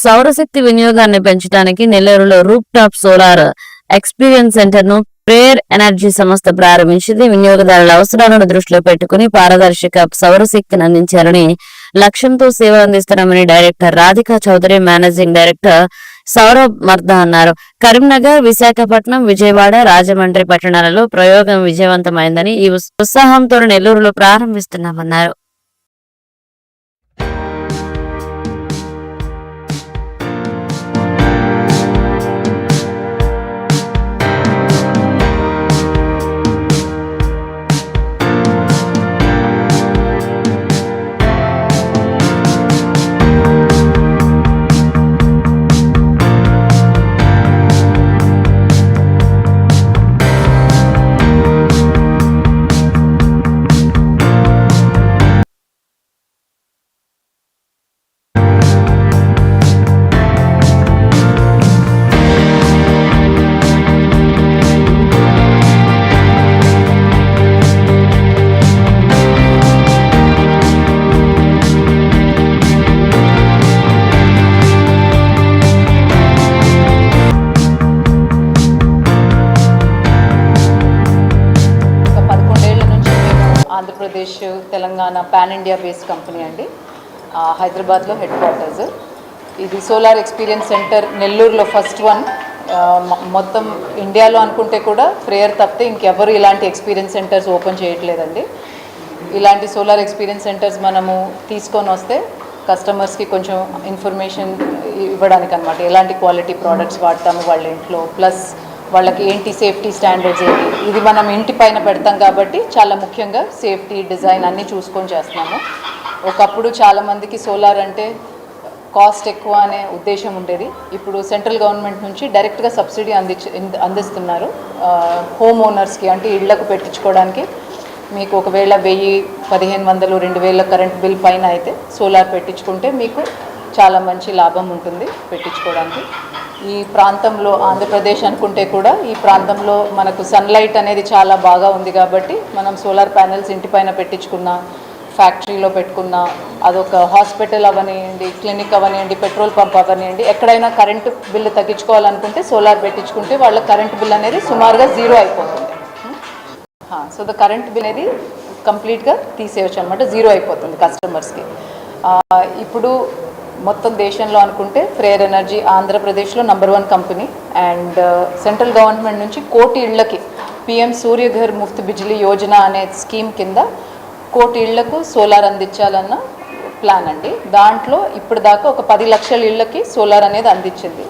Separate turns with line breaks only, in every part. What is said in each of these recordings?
సౌరశక్తి వినియోగాన్ని పెంచడానికి నెల్లూరులో రూప్ టాప్ సోలార్ ఎక్స్పీరియన్స్ సెంటర్ను ప్రేయర్ ఎనర్జీ సంస్థ ప్రారంభించింది. వినియోగదారుల అవసరాలను దృష్టిలో పెట్టుకుని పారదర్శక సౌరశక్తిని అందించాలని లక్ష్యంతో సేవ అందిస్తున్నామని director Radhika Chowdary managing director Saurabh Marda అన్నారు. కరీంనగర్ విశాఖపట్నం విజయవాడ రాజమండ్రి పట్టణాలలో ప్రయోగం విజయవంతమైందని ఈ ఉత్సాహంతో నెల్లూరులో ప్రారంభిస్తున్నామన్నారు.
Andhra Pradesh Telangana pan India based company అండి. హైదరాబాద్లో హెడ్ క్వార్టర్స్ ఇది సోలార్ ఎక్స్పీరియన్స్ సెంటర్ నెల్లూరులో ఫస్ట్ వన్ మొత్తం ఇండియాలో అనుకుంటే కూడా ప్రేయర్ తప్పితే ఇంకెవరు ఇలాంటి ఎక్స్పీరియన్స్ సెంటర్స్ ఓపెన్ చేయట్లేదండి. ఇలాంటి సోలార్ ఎక్స్పీరియన్స్ సెంటర్స్ మనము తీసుకొని వస్తే కస్టమర్స్కి కొంచెం ఇన్ఫర్మేషన్ ఇవ్వడానికి అనమాట ఎలాంటి క్వాలిటీ ప్రోడక్ట్స్ వాడతాము వాళ్ళ ఇంట్లో. ప్లస్ వాళ్ళకి ఏంటి సేఫ్టీ స్టాండర్డ్స్ ఏంటి ఇది మనం ఇంటి పైన పెడతాం కాబట్టి చాలా ముఖ్యంగా సేఫ్టీ డిజైన్ అన్నీ చూసుకొని చేస్తున్నాము. ఒకప్పుడు చాలామందికి సోలార్ అంటే కాస్ట్ ఎక్కువ అనే ఉద్దేశం ఉండేది. ఇప్పుడు సెంట్రల్ గవర్నమెంట్ నుంచి డైరెక్ట్గా సబ్సిడీ అందించి అందిస్తున్నారు. హోమ్ ఓనర్స్కి అంటే ఇళ్ళకు పెట్టించుకోవడానికి మీకు ఒకవేళ వెయ్యి పదిహేను వందలు రెండు వేల కరెంట్ బిల్ పైన అయితే సోలార్ పెట్టించుకుంటే మీకు చాలా మంచి లాభం ఉంటుంది పెట్టించుకోవడానికి. ఈ ప్రాంతంలో ఆంధ్రప్రదేశ్ అనుకుంటే కూడా ఈ ప్రాంతంలో మనకు సన్లైట్ అనేది చాలా బాగా ఉంది కాబట్టి మనం సోలార్ ప్యానెల్స్ ఇంటిపైన పెట్టించుకున్న ఫ్యాక్టరీలో పెట్టుకున్న అదొక హాస్పిటల్ అవనివ్వండి క్లినిక్ అవనివ్వండి పెట్రోల్ పంప్ అవనివ్వండి ఎక్కడైనా కరెంటు బిల్లు తగ్గించుకోవాలనుకుంటే సోలార్ పెట్టించుకుంటే వాళ్ళ కరెంట్ బిల్ అనేది సుమారుగా జీరో అయిపోతుంది. సో ద కరెంట్ బిల్ అనేది కంప్లీట్గా తీసేయచ్చు అనమాట జీరో అయిపోతుంది కస్టమర్స్కి ఇప్పుడు మొత్తం దేశంలో అనుకుంటే ఫ్రేయర్ ఎనర్జీ ఆంధ్రప్రదేశ్లో number one company and central government నుంచి కోటి ఇళ్ళకి పిఎం సూర్యఘర్ ముఫ్త్ బిజిలీ యోజన అనే స్కీమ్ కింద కోటి ఇళ్ళకు సోలార్ అందించాలన్న ప్లాన్ అండి. దాంట్లో ఇప్పుడు దాకా ఒక పది లక్షల ఇళ్ళకి సోలార్ అనేది అందించింది.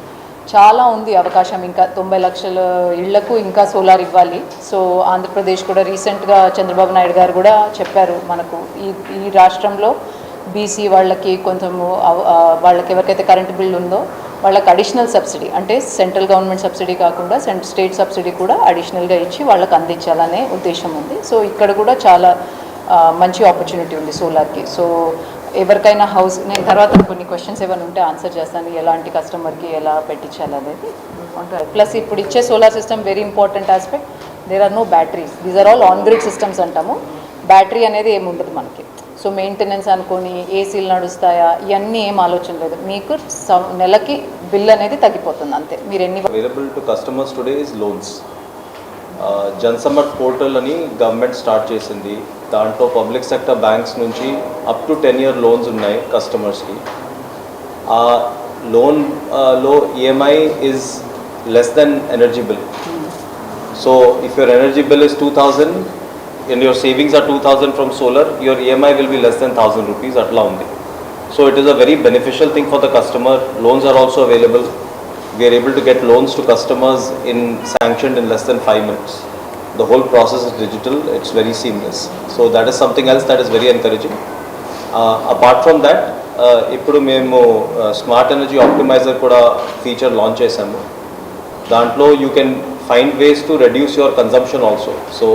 చాలా ఉంది అవకాశం ఇంకా తొంభై లక్షల ఇళ్ళకు ఇంకా సోలార్ ఇవ్వాలి. సో ఆంధ్రప్రదేశ్ కూడా రీసెంట్గా చంద్రబాబు నాయుడు గారు కూడా చెప్పారు మనకు ఈ ఈ రాష్ట్రంలో బీసీ వాళ్ళకి కొంచెము వాళ్ళకి ఎవరికైతే కరెంట్ బిల్ ఉందో వాళ్ళకి అడిషనల్ సబ్సిడీ అంటే సెంట్రల్ గవర్నమెంట్ సబ్సిడీ కాకుండా సెంట్ స్టేట్ సబ్సిడీ కూడా అడిషనల్గా ఇచ్చి వాళ్ళకి అందించాలనే ఉద్దేశం ఉంది. సో ఇక్కడ కూడా చాలా మంచి ఆపర్చునిటీ ఉంది సోలార్కి సో ఎవరికైనా హౌస్ నేను తర్వాత కొన్ని క్వశ్చన్స్ ఏమైనా ఉంటే ఆన్సర్ చేస్తాను. ఎలాంటి కస్టమర్కి ఎలా పెట్టించాలి అనేది ప్లస్ ఇప్పుడు ఇచ్చే solar system very important aspect there are no batteries these are all on grid systems అంటాము. బ్యాటరీ అనేది ఏమి ఉండదు మనకి. సో మెయింటెనెన్స్ అనుకొని ఏసీలు నడుస్తాయా? ఇవన్నీ ఏం ఆలోచన లేదు. మీకు నెలకి బిల్ అనేది తగ్గిపోతుంది అంతే. మీరు ఎన్ని
available to customers today is loans. Jan Samarth portal అని గవర్నమెంట్ స్టార్ట్ చేసింది. దాంట్లో పబ్లిక్ సెక్టర్ బ్యాంక్స్ నుంచి up to ten year loans ఉన్నాయి కస్టమర్స్కి ఆ లోన్లో EMI is less than energy bill so if your energy bill is two thousand And your savings are two thousand from solar your EMI will be less than thousand rupees అట్లా ఉంది so it is a very beneficial thing for the customer loans are also available we are able to get loans to customers in sanctioned in less than five minutes. The whole process is digital, it's very seamless. So that is something else that is very encouraging. Uh, apart from that, uh, ఇప్పుడు మేము smart energy optimizer కూడా feature launch చేసాము దాంట్లో you can find ways to reduce your consumption also so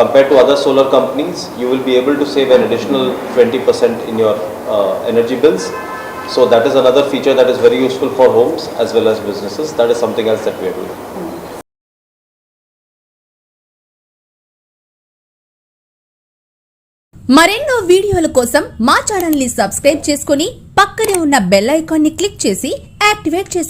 Compared to other solar companies, you will be able to save an additional 20% in your uh, energy bills. So that is another feature that is very useful for homes as well as businesses. That is something else that we are doing.
మరెన్నో వీడియోల కోసం మా ఛానల్ని subscribe చేసుకుని పక్కనే ఉన్న bell ఐకాన్ని click చేసి యాక్టివేట్ చేసుకోండి